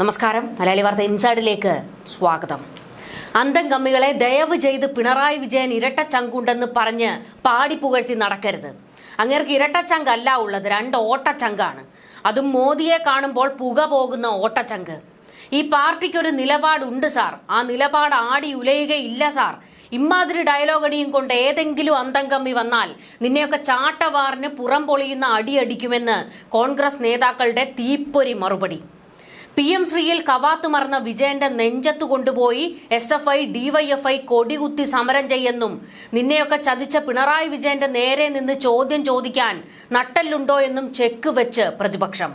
നമസ്കാരം. മലയാളി വാർത്ത ഇൻസൈഡിലേക്ക് സ്വാഗതം. അന്തം കമ്മികളെ ദയവ് ചെയ്ത് പിണറായി വിജയൻ ഇരട്ട ചങ്കുണ്ടെന്ന് പറഞ്ഞ് പാടി പുകഴ്ത്തി നടക്കരുത്. അങ്ങേർക്ക് ഇരട്ട ചങ്കല്ല ഉള്ളത് രണ്ട് ഓട്ടച്ചങ്കാണ്. അതും മോദിയെ കാണുമ്പോൾ പുക പോകുന്ന ഓട്ടച്ചങ്ക്. ഈ പാർട്ടിക്കൊരു നിലപാടുണ്ട് സാർ. ആ നിലപാട് ആടി ഉലയുകയില്ല സാർ. ഇമ്മാതിരി ഡയലോഗടിയും കൊണ്ട് ഏതെങ്കിലും അന്തം കമ്മി വന്നാൽ നിന്നെയൊക്കെ ചാട്ടവാറിന് പുറം പൊളിയുന്ന അടിയടിക്കുമെന്ന് കോൺഗ്രസ് നേതാക്കളുടെ തീപ്പൊരി മറുപടി. പി എം ശ്രീയിൽ കവാത്ത് മറന്ന വിജയന്റെ നെഞ്ചത്തു കൊണ്ടുപോയി എസ് എഫ് ഐ ഡിവൈഎഫ്ഐ കൊടികുത്തി സമരം ചെയ്യെന്നും നിന്നെയൊക്കെ ചതിച്ച പിണറായി വിജയന്റെ നേരെ നിന്ന് ചോദ്യം ചോദിക്കാൻ നട്ടല്ലുണ്ടോ എന്നും ചെക്ക് വെച്ച് പ്രതിപക്ഷം.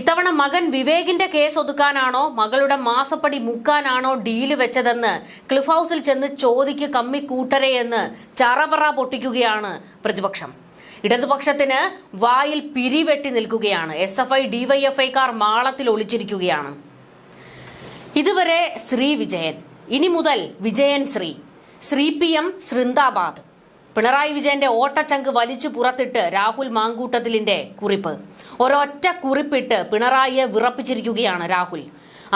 ഇത്തവണ മകൻ വിവേകിന്റെ കേസ് ഒതുക്കാനാണോ മകളുടെ മാസപ്പടി മുക്കാനാണോ ഡീൽ വെച്ചതെന്ന് ക്ലിഫ് ഹൗസിൽ ചെന്ന് ചോദിക്ക് കമ്മി എന്ന് ചറപറ പൊട്ടിക്കുകയാണ് പ്രതിപക്ഷം. ഇടതുപക്ഷത്തിന് വായിൽ പിരിവെട്ടി നിൽക്കുകയാണ്. എസ് എഫ് ഐ ഡിവൈഎഫ്ഐക്കാർ മാളത്തിൽ ഒളിച്ചിരിക്കുകയാണ്. ഇതുവരെ ശ്രീ വിജയൻ ഇനി മുതൽ വിജയൻ ശ്രീ. ശ്രീ പി എം ശൃന്ദാബാദ് പിണറായി വിജയന്റെ ഓട്ടച്ചങ്ക് വലിച്ചു പുറത്തിട്ട് രാഹുൽ മാങ്കൂട്ടത്തിലിന്റെ കുറിപ്പ്. ഒരൊറ്റ കുറിപ്പിട്ട് പിണറായിയെ വിറപ്പിച്ചിരിക്കുകയാണ് രാഹുൽ.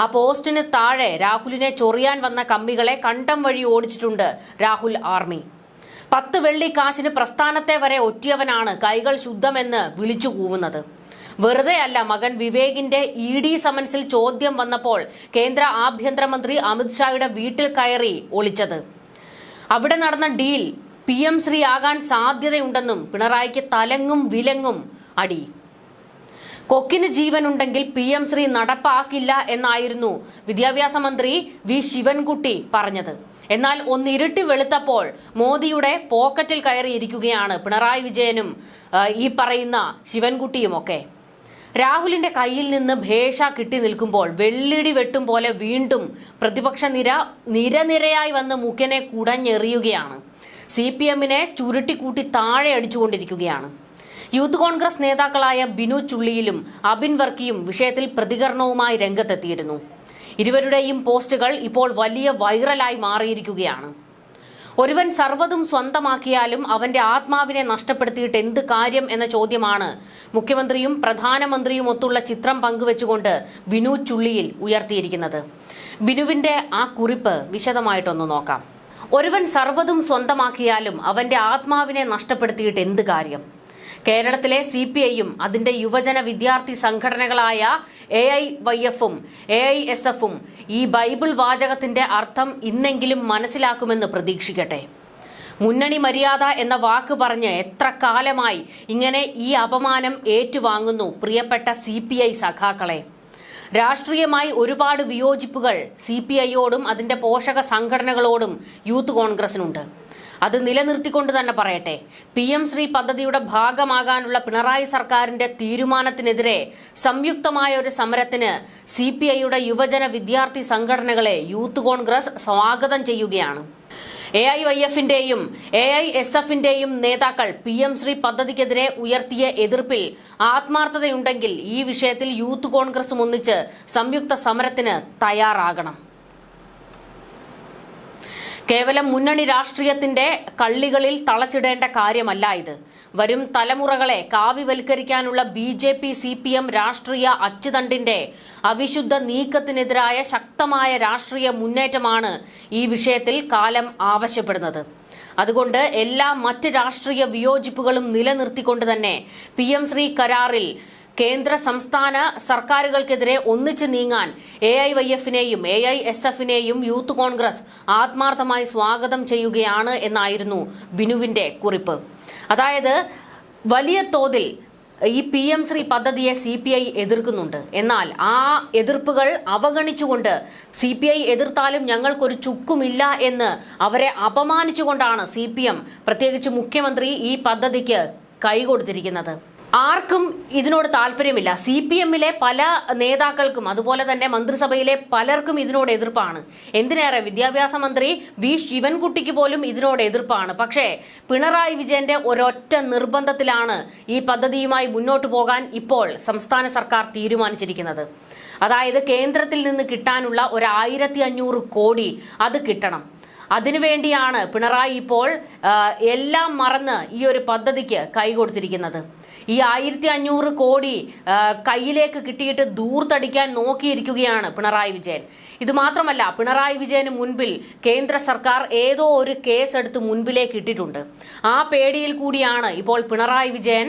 ആ പോസ്റ്റിന് താഴെ രാഹുലിനെ ചൊറിയാൻ വന്ന കമ്മികളെ കണ്ടം വഴി ഓടിച്ചിട്ടുണ്ട് രാഹുൽ ആർമി. പത്ത് വെള്ളി കാശിന് പ്രസ്ഥാനത്തെ വരെ ഒറ്റിയവനാണ് കൈകൾ ശുദ്ധമെന്ന് വിളിച്ചു കൂവുന്നത്. വെറുതെ അല്ല മകൻ വിവേകിന്റെ ഇ ഡി സമൻസിൽ ചോദ്യം വന്നപ്പോൾ കേന്ദ്ര ആഭ്യന്തരമന്ത്രി അമിത്ഷായുടെ വീട്ടിൽ കയറി ഒളിച്ചത്. അവിടെ നടന്ന ഡീൽ പി എം ശ്രീ ആകാൻ സാധ്യതയുണ്ടെന്നും പിണറായിക്ക് തലങ്ങും വിലങ്ങും അടി. കൊക്കിന് ജീവനുണ്ടെങ്കിൽ പി എം ശ്രീ നടപ്പാക്കില്ല എന്നായിരുന്നു വിദ്യാഭ്യാസ മന്ത്രി വി ശിവൻകുട്ടി പറഞ്ഞത്. എന്നാൽ ഒന്ന് ഇരുട്ടി വെളുത്തപ്പോൾ മോദിയുടെ പോക്കറ്റിൽ കയറിയിരിക്കുകയാണ് പിണറായി വിജയനും ഈ പറയുന്ന ശിവൻകുട്ടിയും ഒക്കെ രാഹുലിന്റെ കയ്യിൽ നിന്ന് ഭേഷ കിട്ടി നിൽക്കുമ്പോൾ വെള്ളിടി വെട്ടും പോലെ വീണ്ടും പ്രതിപക്ഷ നിര നിരനിരയായി വന്ന് മുഖ്യനെ കുടഞ്ഞെറിയുകയാണ്. സി പി എമ്മിനെ ചുരുട്ടിക്കൂട്ടി താഴെ അടിച്ചുകൊണ്ടിരിക്കുകയാണ്. യൂത്ത് കോൺഗ്രസ് നേതാക്കളായ ബിനു ചുള്ളിയിലും അബിൻ വർക്കിയും വിഷയത്തിൽ പ്രതികരണവുമായി രംഗത്തെത്തിയിരുന്നു. ഇരുവരുടെയും പോസ്റ്റുകൾ ഇപ്പോൾ വലിയ വൈറലായി മാറിയിരിക്കുകയാണ്. ഒരുവൻ സർവതും സ്വന്തമാക്കിയാലും അവന്റെ ആത്മാവിനെ നഷ്ടപ്പെടുത്തിയിട്ട് എന്ത് കാര്യം എന്ന ചോദ്യമാണ്. മുഖ്യമന്ത്രിയും പ്രധാനമന്ത്രിയും ഒത്തുള്ള ചിത്രം പങ്കുവെച്ചുകൊണ്ട് ബിനു ചുള്ളിയിൽ ഉയർത്തിയിരിക്കുന്നത്. ബിനുവിന്റെ ആ കുറിപ്പ് വിശദമായിട്ടൊന്ന് നോക്കാം. ഒരുവൻ സർവതും സ്വന്തമാക്കിയാലും അവന്റെ ആത്മാവിനെ നഷ്ടപ്പെടുത്തിയിട്ട് എന്ത് കാര്യം? കേരളത്തിലെ സി പി ഐയും അതിന്റെ യുവജന വിദ്യാർത്ഥി സംഘടനകളായ എ ഐ വൈ എഫും എ ഐ എസ് എഫും ഈ ബൈബിൾ വാചകത്തിന്റെ അർത്ഥം ഇന്നെങ്കിലും മനസ്സിലാക്കുമെന്ന് പ്രതീക്ഷിക്കട്ടെ. മുന്നണി മര്യാദ എന്ന വാക്ക് പറഞ്ഞ് എത്ര കാലമായി ഇങ്ങനെ ഈ അപമാനം ഏറ്റുവാങ്ങുന്നു പ്രിയപ്പെട്ട സി പി ഐ സഖാക്കളെ. രാഷ്ട്രീയമായി ഒരുപാട് വിയോജിപ്പുകൾ സി പി ഐയോടും അതിന്റെ പോഷക സംഘടനകളോടും യൂത്ത് കോൺഗ്രസിനുണ്ട്. അത് നിലനിർത്തിക്കൊണ്ട് തന്നെ പറയട്ടെ. പി എം ശ്രീ പദ്ധതിയുടെ ഭാഗമാകാനുള്ള പിണറായി സർക്കാരിന്റെ തീരുമാനത്തിനെതിരെ സംയുക്തമായ ഒരു സമരത്തിന് സി പി ഐയുടെ യുവജന വിദ്യാർത്ഥി സംഘടനകളെ യൂത്ത് കോൺഗ്രസ് സ്വാഗതം ചെയ്യുകയാണ്. എ ഐ വൈ എഫിന്റെയും എ ഐ എസ് എഫിന്റെയും നേതാക്കൾ പി എം ശ്രീ പദ്ധതിക്കെതിരെ ഉയർത്തിയ എതിർപ്പിൽ ആത്മാർത്ഥതയുണ്ടെങ്കിൽ ഈ വിഷയത്തിൽ യൂത്ത് കോൺഗ്രസും ഒന്നിച്ച് സംയുക്ത സമരത്തിന് തയ്യാറാകണം. കേവലം മുന്നണി രാഷ്ട്രീയത്തിന്റെ കള്ളികളിൽ തളച്ചിടേണ്ട കാര്യമല്ല ഇത്. വരും തലമുറകളെ കാവ്യവൽക്കരിക്കാനുള്ള B J P C P M രാഷ്ട്രീയ അച്ചുതണ്ടിന്റെ അവിശുദ്ധ നീക്കത്തിനെതിരായ ശക്തമായ രാഷ്ട്രീയ മുന്നേറ്റമാണ് ഈ വിഷയത്തിൽ കാലം ആവശ്യപ്പെടുന്നത്. അതുകൊണ്ട് എല്ലാ മറ്റ് രാഷ്ട്രീയ വിയോജിപ്പുകളും നിലനിർത്തിക്കൊണ്ട് തന്നെ പി എം ശ്രീ കരാറിൽ കേന്ദ്ര സംസ്ഥാന സർക്കാരുകൾക്കെതിരെ ഒന്നിച്ചു നീങ്ങാൻ എ ഐ വൈ എഫിനെയും എ ഐ എസ് എഫിനെയും യൂത്ത് കോൺഗ്രസ് ആത്മാർത്ഥമായി സ്വാഗതം ചെയ്യുകയാണ് എന്നായിരുന്നു ബിനുവിന്റെ കുറിപ്പ്. അതായത് വലിയ തോതിൽ ഈ പി എം ശ്രീ പദ്ധതിയെ സി പി ഐ എതിർക്കുന്നുണ്ട്. എന്നാൽ ആ എതിർപ്പുകൾ അവഗണിച്ചുകൊണ്ട് സി പി ഐ എതിർത്താലും ഞങ്ങൾക്കൊരു ചുക്കുമില്ല എന്ന് അവരെ അപമാനിച്ചുകൊണ്ടാണ് സി പി എം പ്രത്യേകിച്ച് മുഖ്യമന്ത്രി ഈ പദ്ധതിക്ക് കൈകൊടുത്തിരിക്കുന്നത്. ആർക്കും ഇതിനോട് താല്പര്യമില്ല. സി പി എമ്മിലെ പല നേതാക്കൾക്കും അതുപോലെ തന്നെ മന്ത്രിസഭയിലെ പലർക്കും ഇതിനോട് എതിർപ്പാണ്. എന്തിനേറെ? വിദ്യാഭ്യാസ മന്ത്രി വി ശിവൻകുട്ടിക്ക് പോലും ഇതിനോട് എതിർപ്പാണ്. പക്ഷേ പിണറായി വിജയന്റെ ഒരൊറ്റ നിർബന്ധത്തിലാണ് ഈ പദ്ധതിയുമായി മുന്നോട്ടു പോകാൻ ഇപ്പോൾ സംസ്ഥാന സർക്കാർ തീരുമാനിച്ചിരിക്കുന്നത്. അതായത് കേന്ദ്രത്തിൽ നിന്ന് കിട്ടാനുള്ള ഒരു ആയിരത്തി അഞ്ഞൂറ് കോടി അത് കിട്ടണം. അതിനുവേണ്ടിയാണ് പിണറായി ഇപ്പോൾ എല്ലാം മറന്ന് ഈ ഒരു പദ്ധതിക്ക് കൈകൊടുത്തിരിക്കുന്നത്. ഈ ആയിരത്തി അഞ്ഞൂറ് കോടി കയ്യിലേക്ക് കിട്ടിയിട്ട് ദൂർത്തടിക്കാൻ നോക്കിയിരിക്കുകയാണ് പിണറായി വിജയൻ. ഇതുമാത്രമല്ല പിണറായി വിജയന് മുൻപിൽ കേന്ദ്ര സർക്കാർ ഏതോ ഒരു കേസ് എടുത്ത് മുൻപിലേക്ക് ഇട്ടിട്ടുണ്ട്. ആ പേടിയിൽ കൂടിയാണ് ഇപ്പോൾ പിണറായി വിജയൻ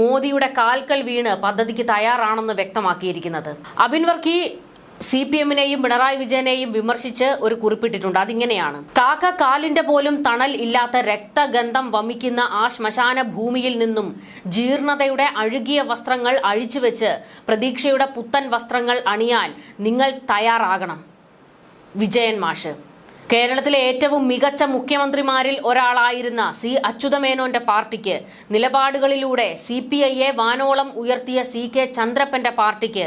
മോദിയുടെ കാൽക്കൽ വീണ് പദ്ധതിക്ക് തയ്യാറാണെന്ന് വ്യക്തമാക്കിയിരിക്കുന്നത്. അബിൻ വർക്കി സി പി എമ്മിനെയും പിണറായി വിജയനെയും വിമർശിച്ച് ഒരു കുറിപ്പിട്ടിട്ടുണ്ട്. അതിങ്ങനെയാണ്. കാക്ക കാലിന്റെ പോലും തണൽ ഇല്ലാത്ത രക്തഗന്ധം വമിക്കുന്ന ആ ശ്മശാന ഭൂമിയിൽ നിന്നും ജീർണതയുടെ അഴുകിയ വസ്ത്രങ്ങൾ അഴിച്ചുവെച്ച് പ്രതീക്ഷയുടെ പുത്തൻ വസ്ത്രങ്ങൾ അണിയാൻ നിങ്ങൾ തയ്യാറാകണം. വിജയൻ മാഷ്. കേരളത്തിലെ ഏറ്റവും മികച്ച മുഖ്യമന്ത്രിമാരിൽ ഒരാളായിരുന്ന സി അച്യുതമേനോന്റെ പാർട്ടിക്ക് നിലപാടുകളിലൂടെ സി പി ഐയെ വാനോളം ഉയർത്തിയ സി കെ ചന്ദ്രപ്പന്റെ പാർട്ടിക്ക്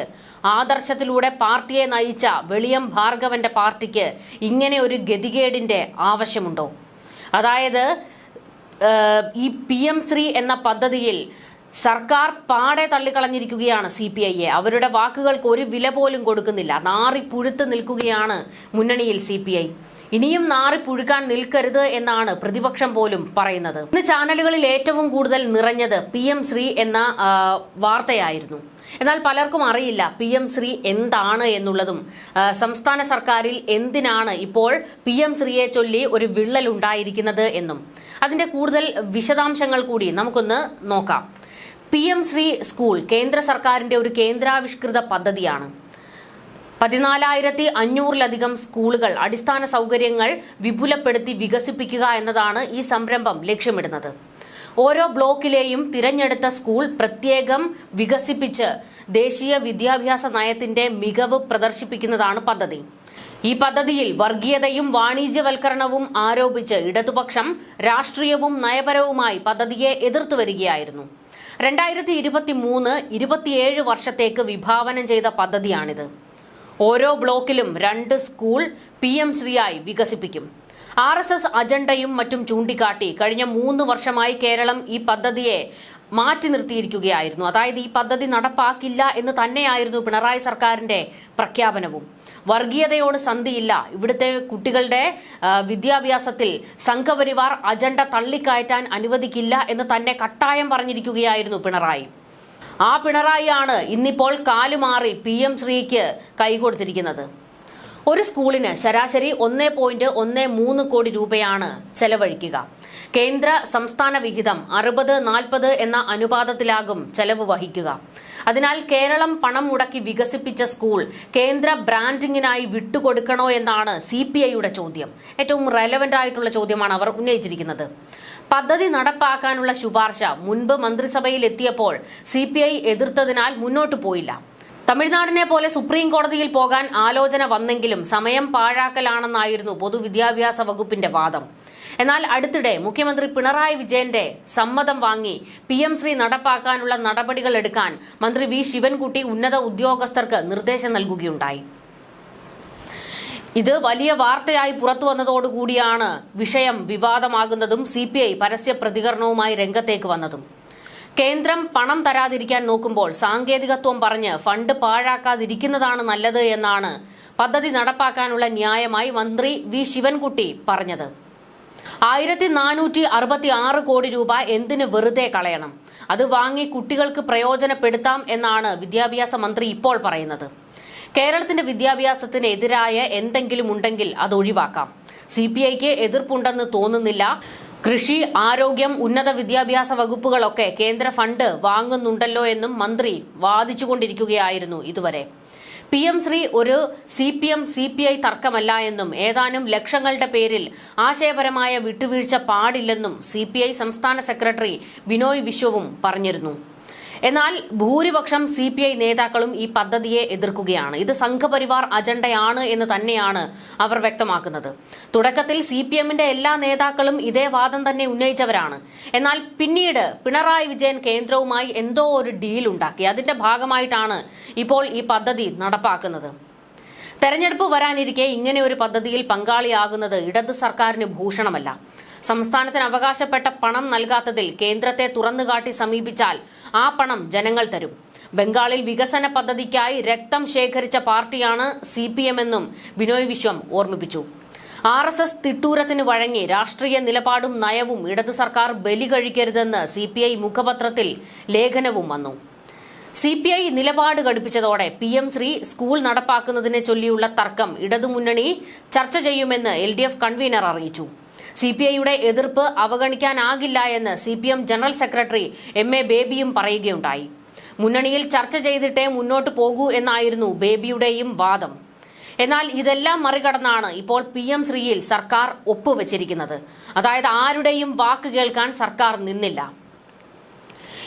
ആദർശത്തിലൂടെ പാർട്ടിയെ നയിച്ച വെളിയം ഭാർഗവന്റെ പാർട്ടിക്ക് ഇങ്ങനെ ഒരു ഗതികേടിന്റെ ആവശ്യമുണ്ടോ? അതായത് ഈ പി എം ശ്രീ എന്ന പദ്ധതിയിൽ സർക്കാർ പാടെ തള്ളിക്കളഞ്ഞിരിക്കുകയാണ് സി പി ഐയെ. അവരുടെ വാക്കുകൾക്ക് ഒരു വില പോലും കൊടുക്കുന്നില്ല. നാറി പുഴുത്ത് നിൽക്കുകയാണ് മുന്നണിയിൽ സി പി ഐ. ഇനിയും നാറി പുഴുക്കാൻ നിൽക്കരുത് എന്നാണ് പ്രതിപക്ഷം പോലും പറയുന്നത്. ഇന്ന് ചാനലുകളിൽ ഏറ്റവും കൂടുതൽ നിറഞ്ഞത് പി ശ്രീ എന്ന വാർത്തയായിരുന്നു. എന്നാൽ പലർക്കും അറിയില്ല പി എം ശ്രീ എന്താണ് എന്നുള്ളതും സംസ്ഥാന സർക്കാരിൽ എന്തിനാണ് ഇപ്പോൾ പി എം ശ്രീയെ ചൊല്ലി ഒരു വിള്ളൽ ഉണ്ടായിരിക്കുന്നത് എന്നും. അതിന്റെ കൂടുതൽ വിശദാംശങ്ങൾ കൂടി നമുക്കൊന്ന് നോക്കാം. പി എം ശ്രീ സ്കൂൾ കേന്ദ്ര സർക്കാരിന്റെ ഒരു കേന്ദ്രാവിഷ്കൃത പദ്ധതിയാണ്. പതിനാലായിരത്തി അഞ്ഞൂറിലധികം സ്കൂളുകൾ അടിസ്ഥാന സൗകര്യങ്ങൾ വിപുലപ്പെടുത്തി വികസിപ്പിക്കുക എന്നതാണ് ഈ സംരംഭം ലക്ഷ്യമിടുന്നത്. ഓരോ ബ്ലോക്കിലെയും തിരഞ്ഞെടുത്ത സ്കൂൾ പ്രത്യേകം വികസിപ്പിച്ച് ദേശീയ വിദ്യാഭ്യാസ നയത്തിന്റെ മികവ് പ്രദർശിപ്പിക്കുന്നതാണ് പദ്ധതി. ഈ പദ്ധതിയിൽ വർഗീയതയും വാണിജ്യവൽക്കരണവും ആരോപിച്ച് ഇടതുപക്ഷം രാഷ്ട്രീയവും നയപരവുമായി പദ്ധതിയെ എതിർത്തു വരികയായിരുന്നു. രണ്ടായിരത്തി ഇരുപത്തി മൂന്ന് ഇരുപത്തിയേഴ് വർഷത്തേക്ക് വിഭാവനം ചെയ്ത പദ്ധതിയാണിത്. ഓരോ ബ്ലോക്കിലും രണ്ട് സ്കൂൾ പി എം ശ്രീയായി വികസിപ്പിക്കും. ആർ എസ് എസ് അജണ്ടയും മറ്റും ചൂണ്ടിക്കാട്ടി കഴിഞ്ഞ മൂന്ന് വർഷമായി കേരളം ഈ പദ്ധതിയെ മാറ്റി നിർത്തിയിരിക്കുകയായിരുന്നു. അതായത് ഈ പദ്ധതി നടപ്പാക്കില്ല എന്ന് തന്നെയായിരുന്നു പിണറായി സർക്കാരിന്റെ പ്രഖ്യാപനവും. വർഗീയതയോട് സന്ധിയില്ല. ഇവിടുത്തെ കുട്ടികളുടെ വിദ്യാഭ്യാസത്തിൽ സംഘപരിവാർ അജണ്ട തള്ളിക്കയറ്റാൻ അനുവദിക്കില്ല എന്ന് തന്നെ കട്ടായം പറഞ്ഞിരിക്കുകയായിരുന്നു പിണറായി. ആ പിണറായിയാണ് ഇന്നിപ്പോൾ കാലുമാറി പി എം ശ്രീക്ക് കൈകൊടുത്തിരിക്കുന്നത് ഒരു സ്കൂളിന് ശരാശരി ഒന്നേ പോയിന്റ് ഒന്നേ മൂന്ന് കോടി രൂപയാണ് ചെലവഴിക്കുക. കേന്ദ്ര സംസ്ഥാന വിഹിതം അറുപത് നാൽപ്പത് എന്ന അനുപാതത്തിലാകും ചെലവ് വഹിക്കുക. അതിനാൽ കേരളം പണം മുടക്കി വികസിപ്പിച്ച സ്കൂൾ കേന്ദ്ര ബ്രാൻഡിങ്ങിനായി വിട്ടുകൊടുക്കണോ എന്നാണ് സി പി ഐയുടെ ചോദ്യം. ഏറ്റവും റെലവെന്റ് ആയിട്ടുള്ള ചോദ്യമാണ് അവർ ഉന്നയിച്ചിരിക്കുന്നത്. പദ്ധതി നടപ്പാക്കാനുള്ള ശുപാർശ മുൻപ് മന്ത്രിസഭയിൽ എത്തിയപ്പോൾ സി എതിർത്തതിനാൽ മുന്നോട്ട് പോയില്ല. തമിഴ്നാടിനെ പോലെ സുപ്രീം കോടതിയിൽ പോകാൻ ആലോചന വന്നെങ്കിലും സമയം പാഴാക്കലാണെന്നായിരുന്നു പൊതുവിദ്യാഭ്യാസ വകുപ്പിന്റെ വാദം. എന്നാൽ അടുത്തിടെ മുഖ്യമന്ത്രി പിണറായി വിജയന്റെ സമ്മതം വാങ്ങി പി എം ശ്രീ നടപ്പാക്കാനുള്ള നടപടികൾ എടുക്കാൻ മന്ത്രി വി ശിവൻകുട്ടി ഉന്നത ഉദ്യോഗസ്ഥർക്ക് നിർദ്ദേശം നൽകുകയുണ്ടായി. ഇത് വലിയ വാർത്തയായി പുറത്തു വന്നതോടുകൂടിയാണ് വിഷയം വിവാദമാകുന്നതും സി പി ഐ പരസ്യ പ്രതികരണവുമായി രംഗത്തേക്ക് വന്നതും. കേന്ദ്രം പണം തരാതിരിക്കാൻ നോക്കുമ്പോൾ സാങ്കേതികത്വം പറഞ്ഞ് ഫണ്ട് പാഴാക്കാതിരിക്കുന്നതാണ് നല്ലത് എന്നാണ് പദ്ധതി നടപ്പാക്കാനുള്ള ന്യായമായി മന്ത്രി വി ശിവൻകുട്ടി പറഞ്ഞത്. ആയിരത്തി നാനൂറ്റി അറുപത്തി ആറ് കോടി രൂപ എന്തിന് വെറുതെ കളയണം? അത് വാങ്ങി കുട്ടികൾക്ക് പ്രയോജനപ്പെടുത്താം എന്നാണ് വിദ്യാഭ്യാസ മന്ത്രി ഇപ്പോൾ പറയുന്നത്. കേരളത്തിന്റെ വിദ്യാഭ്യാസത്തിന് എതിരായ എന്തെങ്കിലും ഉണ്ടെങ്കിൽ അത് ഒഴിവാക്കാം. സി പി ഐക്ക് എതിർപ്പുണ്ടെന്ന് തോന്നുന്നില്ല. കൃഷി ആരോഗ്യം ഉന്നത വിദ്യാഭ്യാസ വകുപ്പുകളൊക്കെ കേന്ദ്ര ഫണ്ട് വാങ്ങുന്നുണ്ടല്ലോ എന്നും മന്ത്രി വാദിച്ചുകൊണ്ടിരിക്കുകയായിരുന്നു ഇതുവരെ. പി എം ശ്രീ ഒരു C P M C P I തർക്കമല്ല എന്നും ഏതാനും ലക്ഷങ്ങളുടെ പേരിൽ ആശയപരമായ വിട്ടുവീഴ്ച പാടില്ലെന്നും സി പി ഐ സംസ്ഥാന സെക്രട്ടറി ബിനോയ് വിശ്വവും പറഞ്ഞിരുന്നു. എന്നാൽ ഭൂരിപക്ഷം സി പി ഐ നേതാക്കളും ഈ പദ്ധതിയെ എതിർക്കുകയാണ്. ഇത് സംഘപരിവാർ അജണ്ടയാണ് എന്ന് തന്നെയാണ് അവർ വ്യക്തമാക്കുന്നത്. തുടക്കത്തിൽ സി പി എമ്മിന്റെ എല്ലാ നേതാക്കളും ഇതേ വാദം തന്നെ ഉന്നയിച്ചവരാണ്. എന്നാൽ പിന്നീട് പിണറായി വിജയൻ കേന്ദ്രവുമായി എന്തോ ഒരു ഡീൽ ഉണ്ടാക്കി. അതിന്റെ ഭാഗമായിട്ടാണ് ഇപ്പോൾ ഈ പദ്ധതി നടപ്പാക്കുന്നത്. തെരഞ്ഞെടുപ്പ് വരാനിരിക്കെ ഇങ്ങനെ ഒരു പദ്ധതിയിൽ പങ്കാളിയാകുന്നത് ഇടത് സർക്കാരിന് ഭൂഷണമല്ല. സംസ്ഥാനത്തിന് അവകാശപ്പെട്ട പണം നൽകാത്തതിൽ കേന്ദ്രത്തെ തുറന്നുകാട്ടി സമീപിച്ചാൽ ആ പണം ജനങ്ങൾ തരും. ബംഗാളിൽ വികസന പദ്ധതിക്കായി രക്തം ശേഖരിച്ച പാർട്ടിയാണ് സി പി എം എന്നും ബിനോയ് വിശ്വം ഓർമ്മിപ്പിച്ചു. ആർ എസ് എസ് തിട്ടൂരത്തിന് വഴങ്ങി രാഷ്ട്രീയ നിലപാടും നയവും ഇടത് സർക്കാർ ബലി കഴിക്കരുതെന്ന് സി പി ഐ മുഖപത്രത്തിൽ ലേഖനവും വന്നു. സി പി ഐ നിലപാട് ഘടിപ്പിച്ചതോടെ പി എം ശ്രീ സ്കൂൾ നടപ്പാക്കുന്നതിനെ ചൊല്ലിയുള്ള തർക്കം ഇടതുമുന്നണി ചർച്ച ചെയ്യുമെന്ന് എൽ ഡി എഫ് കൺവീനർ അറിയിച്ചു. സി പി ഐയുടെ എതിർപ്പ് അവഗണിക്കാനാകില്ല എന്ന് C P M general secretary M A ബേബിയും പറയുകയുണ്ടായി. മുന്നണിയിൽ ചർച്ച ചെയ്തിട്ടേ മുന്നോട്ട് പോകൂ എന്നായിരുന്നു ബേബിയുടെയും വാദം. എന്നാൽ ഇതെല്ലാം മറികടന്നാണ് ഇപ്പോൾ പി എം ശ്രീയിൽ സർക്കാർ ഒപ്പുവെച്ചിരിക്കുന്നത്. അതായത് ആരുടെയും വാക്ക് കേൾക്കാൻ സർക്കാർ നിന്നില്ല.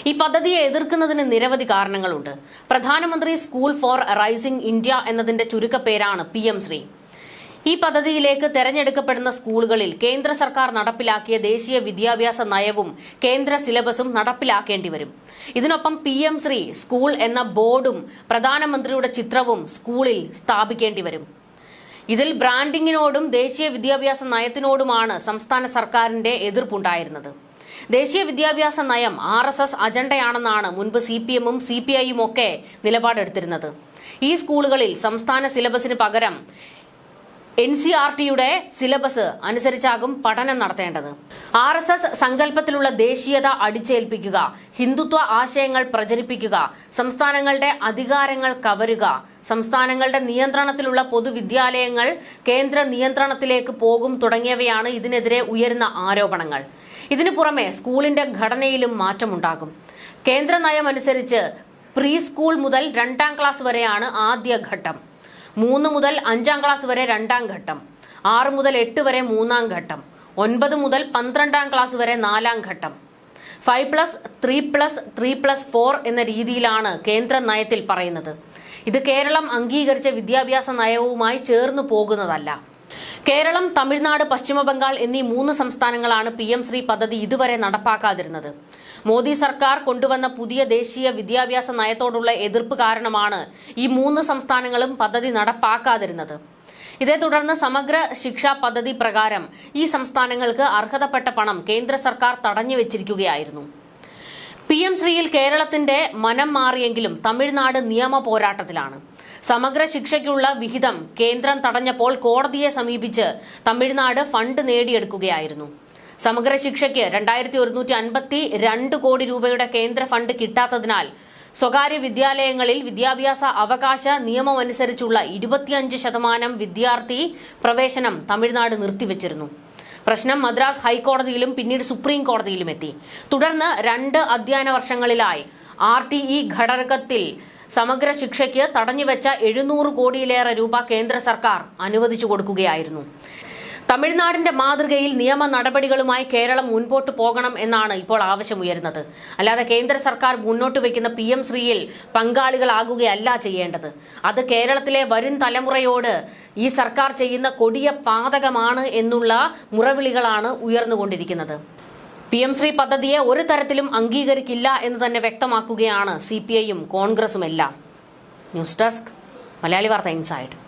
ഈ പദ്ധതിയെ എതിർക്കുന്നതിന് നിരവധി കാരണങ്ങളുണ്ട്. പ്രധാനമന്ത്രി സ്കൂൾ ഫോർ റൈസിംഗ് ഇന്ത്യ എന്നതിന്റെ ചുരുക്കപ്പേരാണ് പി എം ശ്രീ. ഈ പദ്ധതിയിലേക്ക് തെരഞ്ഞെടുക്കപ്പെടുന്ന സ്കൂളുകളിൽ കേന്ദ്ര സർക്കാർ നടപ്പിലാക്കിയ ദേശീയ വിദ്യാഭ്യാസ നയവും കേന്ദ്ര സിലബസും നടപ്പിലാക്കേണ്ടി വരും. ഇതിനൊപ്പം പി എം ശ്രീ സ്കൂൾ എന്ന ബോർഡും പ്രധാനമന്ത്രിയുടെ ചിത്രവും സ്കൂളിൽ സ്ഥാപിക്കേണ്ടി വരും. ഇതിൽ ബ്രാൻഡിങ്ങിനോടും ദേശീയ വിദ്യാഭ്യാസ നയത്തിനോടുമാണ് സംസ്ഥാന സർക്കാരിന്റെ എതിർപ്പുണ്ടായിരുന്നത്. ദേശീയ വിദ്യാഭ്യാസ നയം ആർ എസ് എസ് അജണ്ടയാണെന്നാണ് മുൻപ് സി പി എമ്മും സി പി ഐയും ഒക്കെ നിലപാടെടുത്തിരുന്നത്. ഈ സ്കൂളുകളിൽ സംസ്ഥാന സിലബസിന് പകരം എൻ സി ആർ ടിയുടെ സിലബസ് അനുസരിച്ചാകും പഠനം നടത്തേണ്ടത്. ആർ എസ് എസ് സങ്കല്പത്തിലുള്ള ദേശീയത അടിച്ചേൽപ്പിക്കുക ഹിന്ദുത്വ ആശയങ്ങൾ പ്രചരിപ്പിക്കുക സംസ്ഥാനങ്ങളുടെ അധികാരങ്ങൾ കവരുക സംസ്ഥാനങ്ങളുടെ നിയന്ത്രണത്തിലുള്ള പൊതുവിദ്യാലയങ്ങൾ കേന്ദ്ര നിയന്ത്രണത്തിലേക്ക് പോകും തുടങ്ങിയവയാണ് ഇതിനെതിരെ ഉയരുന്ന ആരോപണങ്ങൾ. ഇതിനു പുറമെ സ്കൂളിന്റെ ഘടനയിലും മാറ്റമുണ്ടാകും. കേന്ദ്ര നയം അനുസരിച്ച് പ്രീ സ്കൂൾ മുതൽ രണ്ടാം ക്ലാസ് വരെയാണ് ആദ്യ ഘട്ടം മൂന്ന് മുതൽ അഞ്ചാം ക്ലാസ് വരെ രണ്ടാം ഘട്ടം ആറ് മുതൽ എട്ട് വരെ മൂന്നാം ഘട്ടം ഒൻപത് മുതൽ പന്ത്രണ്ടാം ക്ലാസ് വരെ നാലാം ഘട്ടം. Five plus three plus three plus four എന്ന രീതിയിലാണ് കേന്ദ്ര നയത്തിൽ പറയുന്നത്. ഇത് കേരളം അംഗീകരിച്ച വിദ്യാഭ്യാസ നയവുമായി ചേർന്നു പോകുന്നതല്ല. കേരളം തമിഴ്നാട് പശ്ചിമ ബംഗാൾ എന്നീ മൂന്ന് സംസ്ഥാനങ്ങളാണ് പി എം ശ്രീ പദ്ധതി ഇതുവരെ നടപ്പാക്കാതിരുന്നത്. മോദി സർക്കാർ കൊണ്ടുവന്ന പുതിയ ദേശീയ വിദ്യാഭ്യാസ നയത്തോടുള്ള എതിർപ്പ് കാരണമാണ് ഈ മൂന്ന് സംസ്ഥാനങ്ങളും പദ്ധതി നടപ്പാക്കാതിരുന്നത്. ഇതേ തുടർന്ന് സമഗ്ര ശിക്ഷാ പദ്ധതി പ്രകാരം ഈ സംസ്ഥാനങ്ങൾക്ക് അർഹതപ്പെട്ട പണം കേന്ദ്ര സർക്കാർ തടഞ്ഞു വെച്ചിരിക്കുകയായിരുന്നു. പി എം ശ്രീയിൽ കേരളത്തിന്റെ മനം മാറിയെങ്കിലും തമിഴ്നാട് നിയമ പോരാട്ടത്തിലാണ്. സമഗ്ര ശിക്ഷയ്ക്കുള്ള വിഹിതം കേന്ദ്രം തടഞ്ഞപ്പോൾ കോടതിയെ സമീപിച്ച് തമിഴ്നാട് ഫണ്ട് നേടിയെടുക്കുകയായിരുന്നു. സമഗ്ര ശിക്ഷയ്ക്ക് രണ്ടായിരത്തി ഒരുന്നൂറ്റി അൻപത്തി രണ്ട് കോടി രൂപയുടെ കേന്ദ്ര ഫണ്ട് കിട്ടാത്തതിനാൽ സ്വകാര്യ വിദ്യാലയങ്ങളിൽ വിദ്യാഭ്യാസ അവകാശ നിയമമനുസരിച്ചുള്ള ഇരുപത്തിയഞ്ച് ശതമാനം വിദ്യാർത്ഥി പ്രവേശനം തമിഴ്നാട് നിർത്തിവച്ചിരുന്നു. പ്രശ്നം മദ്രാസ് ഹൈക്കോടതിയിലും പിന്നീട് സുപ്രീം കോടതിയിലും എത്തി. തുടർന്ന് രണ്ട് അധ്യയന വർഷങ്ങളിലായി ആർ ടി ഇ ഘടകത്തിൽ സമഗ്ര ശിക്ഷയ്ക്ക് തടഞ്ഞുവെച്ച എഴുന്നൂറ് കോടിയിലേറെ രൂപ കേന്ദ്ര സർക്കാർ അനുവദിച്ചു കൊടുക്കുകയായിരുന്നു. തമിഴ്നാടിന്റെ മാതൃകയിൽ നിയമ നടപടികളുമായി കേരളം മുൻപോട്ട് പോകണം എന്നാണ് ഇപ്പോൾ ആവശ്യമുയരുന്നത്. അല്ലാതെ കേന്ദ്ര സർക്കാർ മുന്നോട്ട് വയ്ക്കുന്ന പി എം ശ്രീയിൽ പങ്കാളികളാകുകയല്ല ചെയ്യേണ്ടത്. അത് കേരളത്തിലെ വരും തലമുറയോട് ഈ സർക്കാർ ചെയ്യുന്ന കൊടിയ പാതകമാണ് എന്നുള്ള മുറവിളികളാണ് ഉയർന്നുകൊണ്ടിരിക്കുന്നത്. പി എം ശ്രീ പദ്ധതിയെ ഒരു തരത്തിലും അംഗീകരിക്കില്ല എന്ന് തന്നെ വ്യക്തമാക്കുകയാണ് സി പി ഐയും കോൺഗ്രസും എല്ലാം ന്യൂസ് ഡെസ്ക് മലയാളി വാർത്ത ഇൻസൈഡ്.